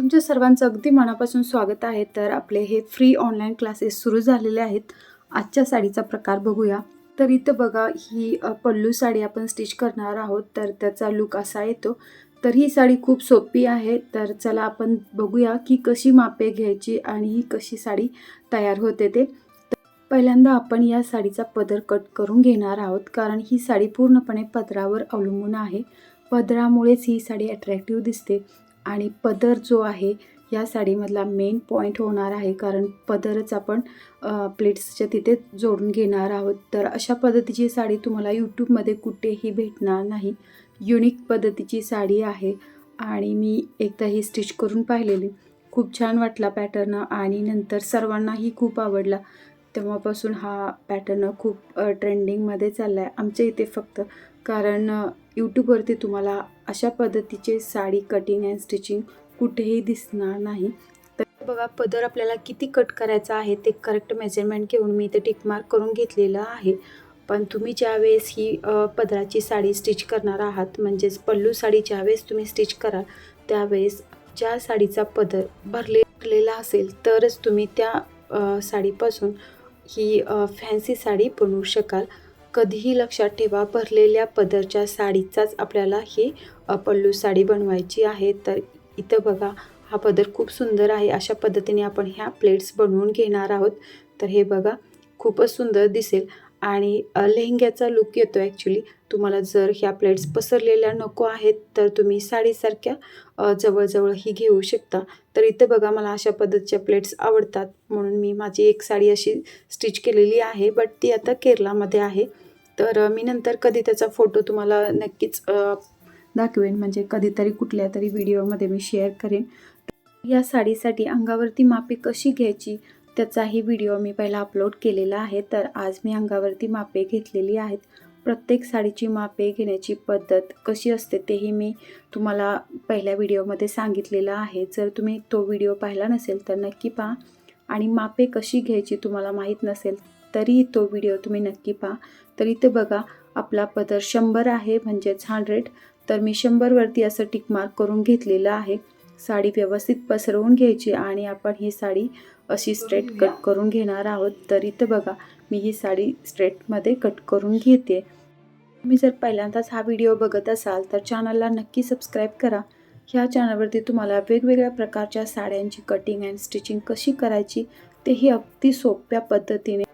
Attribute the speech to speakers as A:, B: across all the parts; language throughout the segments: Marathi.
A: तुमच्या सर्वांचं अगदी मनापासून स्वागत आहे. तर आपले हे फ्री ऑनलाईन क्लासेस सुरू झालेले आहेत. आजच्या साडीचा प्रकार बघूया. तर इथं बघा ही पल्लू साडी आपण स्टिच करणार आहोत. तर त्याचा लुक असा येतो. तर ही साडी खूप सोपी आहे. तर चला आपण बघूया की कशी मापे घ्यायची आणि ही कशी साडी तयार होते ते. पहिल्यांदा आपण या साडीचा पदर कट करून घेणार आहोत. कारण ही साडी पूर्णपणे पदरावर अवलंबून आहे. पदरामुळेच ही साडी अट्रॅक्टिव्ह दिसते. आणि पदर जो आहे या साडीमधला मेन पॉईंट होणार आहे कारण पदरच आपण प्लेट्सच्या तिथे जोडून घेणार आहोत. तर अशा पद्धतीची साडी तुम्हाला यूट्यूबमध्ये कुठेही भेटणार नाही. युनिक पद्धतीची साडी आहे आणि मी एकदा ही स्टिच करून पाहिलेली. खूप छान वाटला पॅटर्न आणि नंतर सर्वांनाही खूप आवडला. तेव्हापासून हा पॅटर्न खूप ट्रेंडिंगमध्ये चालला आहे आमच्या इथे फक्त कारण यूट्यूबवरती तुम्हाला अशा पद्धतीचे साडी कटिंग अँड स्टिचिंग कुठेही दिसणार नाही. तर बघा पदर आपल्याला किती कट करायचा आहे ते करेक्ट मेजरमेंट घेऊन मी इथे टिकमार्क करून घेतलेलं आहे. पण तुम्ही ज्यावेळेस ही पदराची साडी स्टिच करणार आहात म्हणजेच पल्लू साडी ज्यावेळेस तुम्ही स्टिच कराल त्यावेळेस ज्या साडीचा पदर भरले भरलेला असेल तरच तुम्ही त्या साडीपासून ही फॅन्सी साडी बनवू शकाल. कधीही लक्षात ठेवा भरलेल्या पदरच्या साडीचाच आपल्याला ही पल्लू साडी बनवायची आहे. तर इथं बघा हा पदर खूप सुंदर आहे. अशा पद्धतीने आपण ह्या प्लेट्स बनवून घेणार आहोत. तर हे बघा खूपच सुंदर दिसेल. आणि लेहंग्याचा लुक येतो ॲक्च्युली तुम्हाला जर ह्या प्लेट्स पसरलेल्या नको आहेत तर तुम्ही साडीसारख्या जवळजवळ ही घेऊ शकता. तर इथं बघा मला अशा पद्धतीच्या प्लेट्स आवडतात. म्हणून मी माझी एक साडी अशी स्टिच केलेली आहे बट ती आता केरलामध्ये आहे. तर मी नंतर कधी त्याचा फोटो तुम्हाला नक्कीच दाखवेन. म्हणजे कधीतरी कुठल्या तरी व्हिडिओमध्ये मी शेअर करेन. या साडीसाठी अंगावरती मापे कशी घ्यायची? त्याचाही व्हिडिओ मी पहिला अपलोड केलेला आहे. तर आज मी अंगावरती मापे घेतलेली आहेत. प्रत्येक साडीची मापे घेण्याची पद्धत कशी असते तेही मी तुम्हाला पहिल्या व्हिडिओमध्ये सांगितलेलं आहे. जर तुम्ही तो व्हिडिओ पाहिला नसेल तर नक्की पहा. आणि मापे कशी घ्यायची तुम्हाला माहीत नसेल तरी तो व्हिडिओ तुम्ही नक्की पहा. तर ते बघा आपला पदर शंभर आहे म्हणजेच हंड्रेड तर मी शंभरवरती असं टिकमार्क करून घेतलेलं आहे. साडी व्यवस्थित पसरवून घ्यायची आणि आपण ही साडी अशी स्ट्रेट कट करून घेणार आहोत. तर इथं बघा मी ही साडी स्ट्रेटमध्ये कट करून घेते. तुम्ही जर पहिल्यांदाच हा व्हिडिओ बघत असाल तर चॅनलला नक्की सबस्क्राईब करा. ह्या चॅनलवरती तुम्हाला वेगवेगळ्या प्रकारच्या साड्यांची कटिंग अँड स्टिचिंग कशी करायची तेही अगदी सोप्या पद्धतीने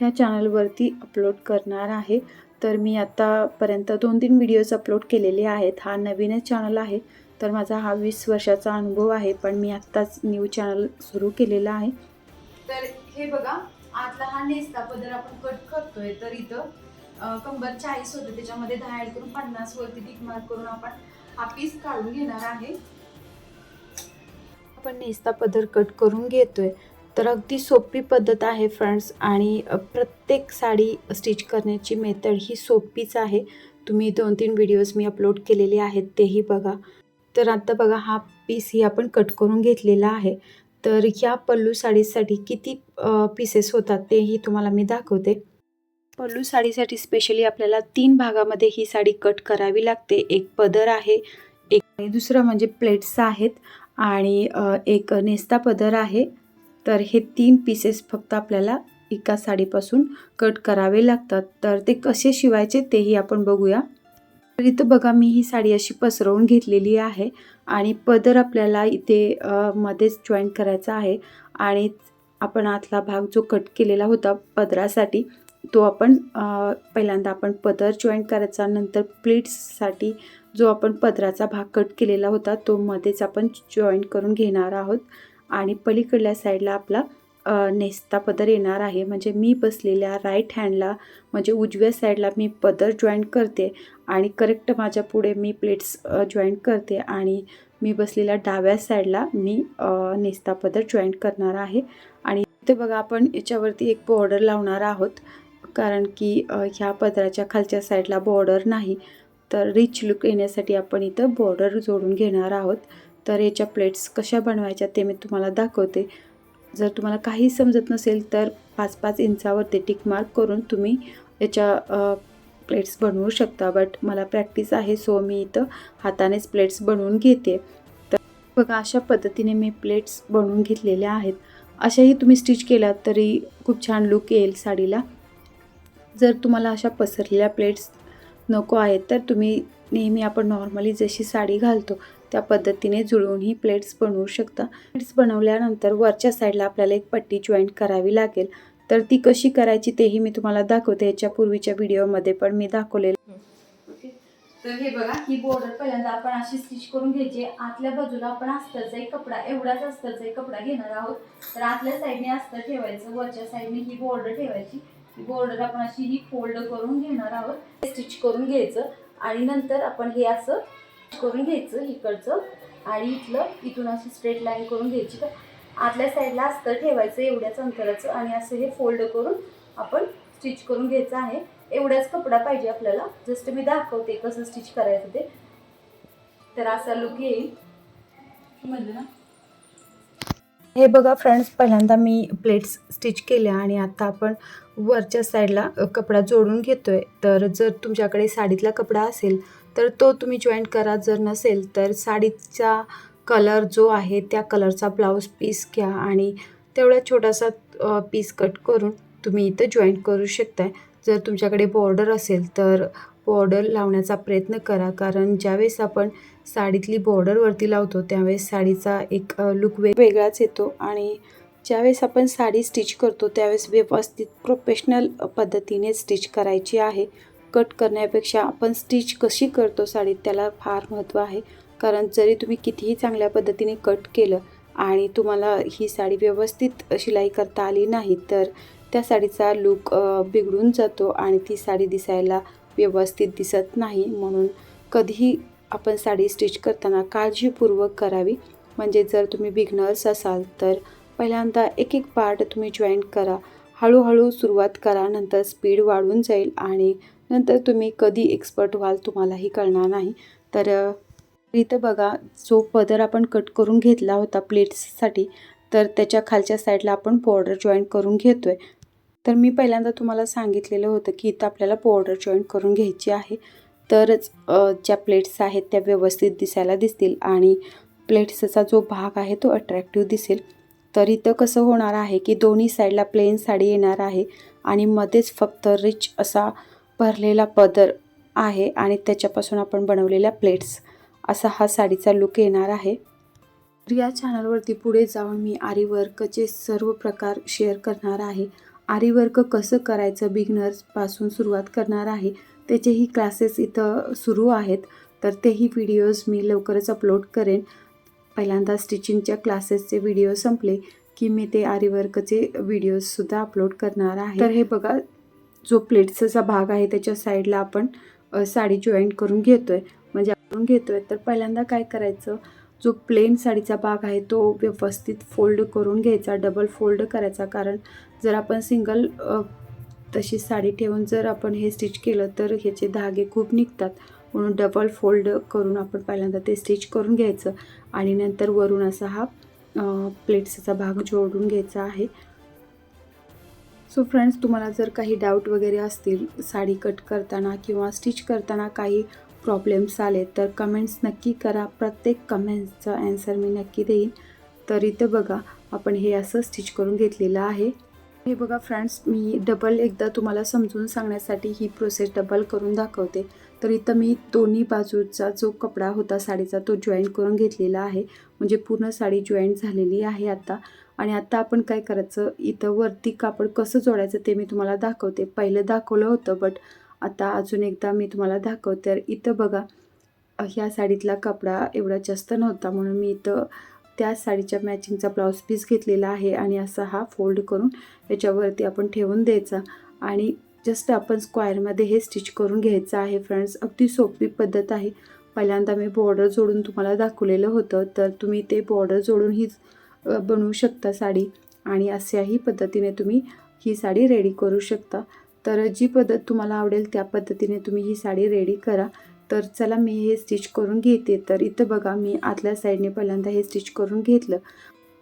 A: ह्या चॅनलवरती अपलोड करणार आहे. तर मी आतापर्यंत दोन तीन व्हिडिओज अपलोड केलेले आहेत. हा नवीनच चॅनल आहे. तर माझा हा वीस वर्षाचा अनुभव आहे पण मी आत्ताच न्यू चॅनल सुरू केलेला आहे.
B: तर हे बघा आतला हा नेसता पदर आपण कट करतोय तर इथं कंबर चाळीस होतं त्याच्यामध्ये दहा ऍड करून पन्नास वरती टिक मार्क करून आपण हा पीस काढून घेणार आहे.
A: आपण नेसता पदर कट करून घेतोय. तर अगदी सोपी पद्धत आहे फ्रेंड्स आणि प्रत्येक साडी स्टिच करण्याची मेथड ही सोपीच आहे. तुम्ही दोन तीन व्हिडिओज मी अपलोड केलेले आहेत तेही बघा. तर आता बघा हा पीस ही आपण कट करून घेतलेला आहे. तर ह्या पल्लू साडीसाठी किती पीसेस होतात तेही तुम्हाला मी दाखवते. पल्लू साडीसाठी स्पेशली आपल्याला तीन भागामध्ये ही साडी कट करावी लागते. एक पदर आहे एक आणि दुसरं म्हणजे प्लेट्स आहेत आणि एक नेस्ता पदर आहे. तर हे तीन पीसेस फक्त आपल्याला एका साडीपासून कट करावे लागतात. तर ते कसे शिवायचे तेही आपण बघूया. तर इथं बघा मी ही साडी अशी पसरवून घेतलेली आहे आणि पदर आपल्याला इथे मध्येच जॉईन करायचा आहे आणि आपण आतला भाग जो कट केलेला होता पदरासाठी तो आपण पहिल्यांदा आपण पदर जॉईन करायचा नंतर प्लेट्ससाठी जो आपण पदराचा भाग कट केलेला होता तो मध्येच आपण जॉईन करून घेणार आहोत आणि पलीकडल्या साईडला आपला नेस्ता पदर येणार आहे. म्हणजे मी बसलेल्या राईट हँडला म्हणजे उजव्या साईडला मी पदर जॉईंट करते आणि करेक्ट माझ्या पुढे मी प्लेट्स जॉईंट करते आणि मी बसलेल्या डाव्या साईडला मी नेस्ता पदर जॉईंट करणार आहे. आणि ते बघा आपण याच्यावरती एक बॉर्डर लावणार आहोत. कारण की ह्या पदराच्या खालच्या साईडला बॉर्डर नाही. तर रिच लुक येण्यासाठी आपण इथं बॉर्डर जोडून घेणार आहोत. तर याच्या प्लेट्स कशा बनवायच्या ते मी तुम्हाला दाखवते. जर तुम्हाला काही समजत नसेल तर पाच पाच इंचावरती टिक मार्क करून तुम्ही याच्या प्लेट्स बनवू शकता. बट मला प्रॅक्टिस आहे सो मी इथं हातानेच प्लेट्स बनवून घेते. तर बघा अशा पद्धतीने मी प्लेट्स बनवून घेतलेल्या आहेत. अशाही तुम्ही स्टिच केलात तरी खूप छान लुक येईल साडीला. जर तुम्हाला अशा पसरलेल्या प्लेट्स नको आहेत तर तुम्ही नेहमी आपण नॉर्मली जशी साडी घालतो त्या पद्धतीने जुळवून ही प्लेट्स बनवू शकता. प्लेट्स बनवल्यानंतर वरच्या साईडला आपल्याला एक पट्टी जॉईंट करावी लागेल. तर ती कशी करायची तेही मी तुम्हाला दाखवते. याच्या पूर्वीच्या व्हिडिओमध्ये पण मी दाखवलेलं.
B: तर हे बघा ही बॉर्डर पहिल्यांदा आपण अशी स्टिच करून घ्यायची. आतल्या बाजूला आपण अस्तरचा एक कपडा एवढाच अस्तरचा एक कपडा घेणार आहोत. तर आतल्या साईडने अस्तर ठेवायचं वरच्या साईडने ही बॉर्डर ठेवायची. ही बॉर्डर आपण अशी ही फोल्ड करून घेणार आहोत. स्टिच करून घ्यायचं. आणि नंतर आपण हे असं करून घ्यायचं इकडचं आणि इथलं इथून अशी स्ट्रेट लाईन करून घ्यायची. तर आतल्या साईडला अस्तर ठेवायचं एवढ्याच अंतराचं आणि असं हे फोल्ड करून आपण स्टिच करून घ्यायचं आहे. एवढाच कपडा पाहिजे आपल्याला. जस्ट मी दाखवते कसं स्टिच करायचं ते. तर असा लुक येईल. म्हणलं ना?
A: हे बघा फ्रेंड्स पहिल्यांदा मी प्लेट्स स्टिच केल्या आणि आता आपण वरच्या साईडला कपडा जोडून घेतोय. तर जर तुमच्याकडे साडीतला कपडा असेल तर तो तुम्ही जॉईंट करा. जर नसेल तर साडीचा कलर जो आहे त्या कलरचा ब्लाऊज पीस घ्या आणि तेवढा छोटासा पीस कट करून तुम्ही इथं जॉईंट करू शकताय. जर तुमच्याकडे बॉर्डर असेल तर बॉर्डर लावण्याचा प्रयत्न करा. कारण ज्यावेळेस आपण साडीतली बॉर्डरवरती लावतो त्यावेळेस साडीचा एक लुक वे वेगळाच येतो. आणि ज्यावेळेस आपण साडी स्टिच करतो त्यावेळेस व्यवस्थित प्रोफेशनल पद्धतीने स्टिच करायची आहे. कट करण्यापेक्षा आपण स्टिच कशी करतो साडीत त्याला फार महत्त्व आहे. कारण जरी तुम्ही कितीही चांगल्या पद्धतीने कट केलं आणि तुम्हाला ही साडी व्यवस्थित शिलाई करता आली नाही तर त्या साडीचा लुक बिघडून जातो आणि ती साडी दिसायला व्यवस्थित दिसत नाही. म्हणून कधीही आपण साडी स्टिच करताना काळजीपूर्वक करावी. म्हणजे जर तुम्ही बिगनर्स असाल तर पहिल्यांदा एक एक पार्ट तुम्ही जॉईंट करा. हळूहळू सुरुवात करा नंतर स्पीड वाढून जाईल आणि नंतर तुम्ही कधी एक्सपर्ट व्हाल तुम्हालाही कळणार नाही. तर इथं बघा जो पदर आपण कट करून घेतला होता प्लेट्ससाठी तर त्याच्या खालच्या साईडला आपण बॉर्डर जॉईंट करून घेतो आहे तर मी पहिल्यांदा तुम्हाला सांगितलेलं होतं की इथं आपल्याला बॉर्डर जॉईंट करून घ्यायची आहे. तरच ज्या प्लेट्स आहेत त्या व्यवस्थित दिसायला दिसतील आणि प्लेट्सचा जो भाग आहे तो अट्रॅक्टिव्ह दिसेल. तर इथं कसं होणार आहे की दोन्ही साईडला प्लेन साडी येणार आहे आणि मध्येच फक्त रिच असा भरलेला पदर आहे आणि त्याच्यापासून आपण बनवलेल्या प्लेट्स असा हा साडीचा लुक येणार आहे. रिया या चॅनलवरती पुढे जाऊन मी आरी वर्कचे सर्व प्रकार शेअर करणार आहे. आरी वर्क कसं करायचं बिगनर्सपासून सुरुवात करणार आहे त्याचेही क्लासेस इथं सुरू आहेत. तर तेही व्हिडिओज मी लवकरच अपलोड करेन. पहिल्यांदा स्टिचिंगच्या क्लासेसचे व्हिडिओ संपले की मी ते आरी वर्कचे व्हिडिओजसुद्धा अपलोड करणार आहे. तर हे बघा जो प्लेट्सचा भाग आहे त्याच्या साईडला आपण साडी जॉईंट करून घेतो आहे म्हणजे आपण घेतो आहे तर पहिल्यांदा काय करायचं? जो प्लेन साडीचा भाग आहे तो व्यवस्थित फोल्ड करून घ्यायचा डबल फोल्ड करायचा. कारण जर आपण सिंगल तशी साडी ठेवून जर आपण हे स्टिच केलं तर ह्याचे धागे खूप निघतात. म्हणून डबल फोल्ड करून आपण पहिल्यांदा ते स्टिच करून घ्यायचं. आणि नंतर वरून असा हा प्लेट्सचा भाग जोडून घ्यायचा आहे. सो फ्रेंड्स तुम्हाला जर काही डाऊट वगैरे असतील साडी कट करताना किंवा स्टिच करताना काही प्रॉब्लेम्स आले तर कमेंट्स नक्की करा. प्रत्येक कमेंट्सचा ॲन्सर मी नक्की देईन. तर इथं बघा आपण हे असं स्टिच करून घेतलेलं आहे. हे बघा फ्रेंड्स मी डबल एकदा तुम्हाला समजून सांगण्यासाठी ही प्रोसेस डबल करून दाखवते. तर इथं मी दोन्ही बाजूचा जो कपडा होता साडीचा तो जॉईंट करून घेतलेला आहे. म्हणजे पूर्ण साडी जॉईंट झालेली आहे आता. आणि आता आपण काय करायचं? इथं वरती कापड कसं जोडायचं ते मी तुम्हाला दाखवते. पहिलं दाखवलं होतं बट आता अजून एकदा मी तुम्हाला दाखवते. तर इथं बघा ह्या साडीतला कपडा एवढा जास्त नव्हता म्हणून मी इथं त्या साडीच्या मॅचिंगचा ब्लाऊज पीस घेतलेला आहे आणि असा हा फोल्ड करून याच्यावरती आपण ठेवून द्यायचा. आणि जस्ट आपण स्क्वायरमध्ये हे स्टिच करून घ्यायचं आहे फ्रेंड्स अगदी सोपी पद्धत आहे. पहिल्यांदा मी बॉर्डर जोडून तुम्हाला दाखवलेलं होतं तर तुम्ही ते बॉर्डर जोडून ही बनवू शकता साडी. आणि अशाही पद्धतीने तुम्ही ही साडी रेडी करू शकता. तर जी पद्धत तुम्हाला आवडेल त्या पद्धतीने तुम्ही ही साडी रेडी करा. तर चला मी हे स्टिच करून घेते. तर इथं बघा मी आतल्या साईडने पहिल्यांदा हे स्टिच करून घेतलं.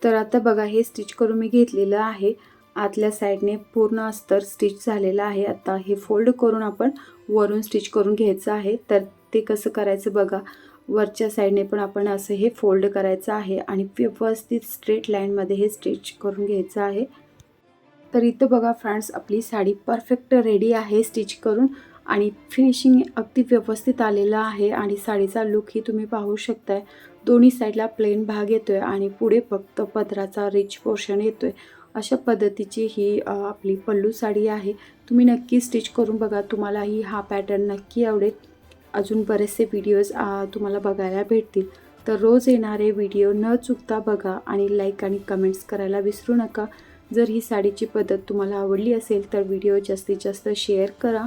A: तर आता बघा हे स्टिच करून मी घेतलेलं आहे. आतल्या साईडने पूर्ण अस्तर स्टिच झालेलं आहे. आता हे फोल्ड करून आपण वरून स्टिच करून घ्यायचं आहे. तर ते कसं करायचं बघा वरच्या साईडने पण आपण असं हे फोल्ड करायचं आहे आणि व्यवस्थित स्ट्रेट लाईनमध्ये हे स्टिच करून घ्यायचं आहे. तर इथं बघा फ्रेंड्स आपली साडी परफेक्ट रेडी आहे. स्टिच करून आणि फिनिशिंग अगदी व्यवस्थित आलेलं आहे आणि साडीचा लुकही तुम्ही पाहू शकताय. दोन्ही साईडला प्लेन भाग येतोय आणि पुढे फक्त पदराचा रिच पोर्शन येतोय. अशा पद्धतीची ही आपली पल्लू साडी आहे. तुम्ही नक्की स्टिच करून बघा. तुम्हालाही हा पॅटर्न नक्की आवडेल. अजून बरेचसे व्हिडिओज तुम्हाला बघायला भेटतील. तर रोज येणारे व्हिडिओ न चुकता बघा आणि लाईक आणि कमेंट्स करायला विसरू नका. जर ही साडीची पद्धत तुम्हाला आवडली असेल तर व्हिडिओ जास्तीत जास्त शेअर करा.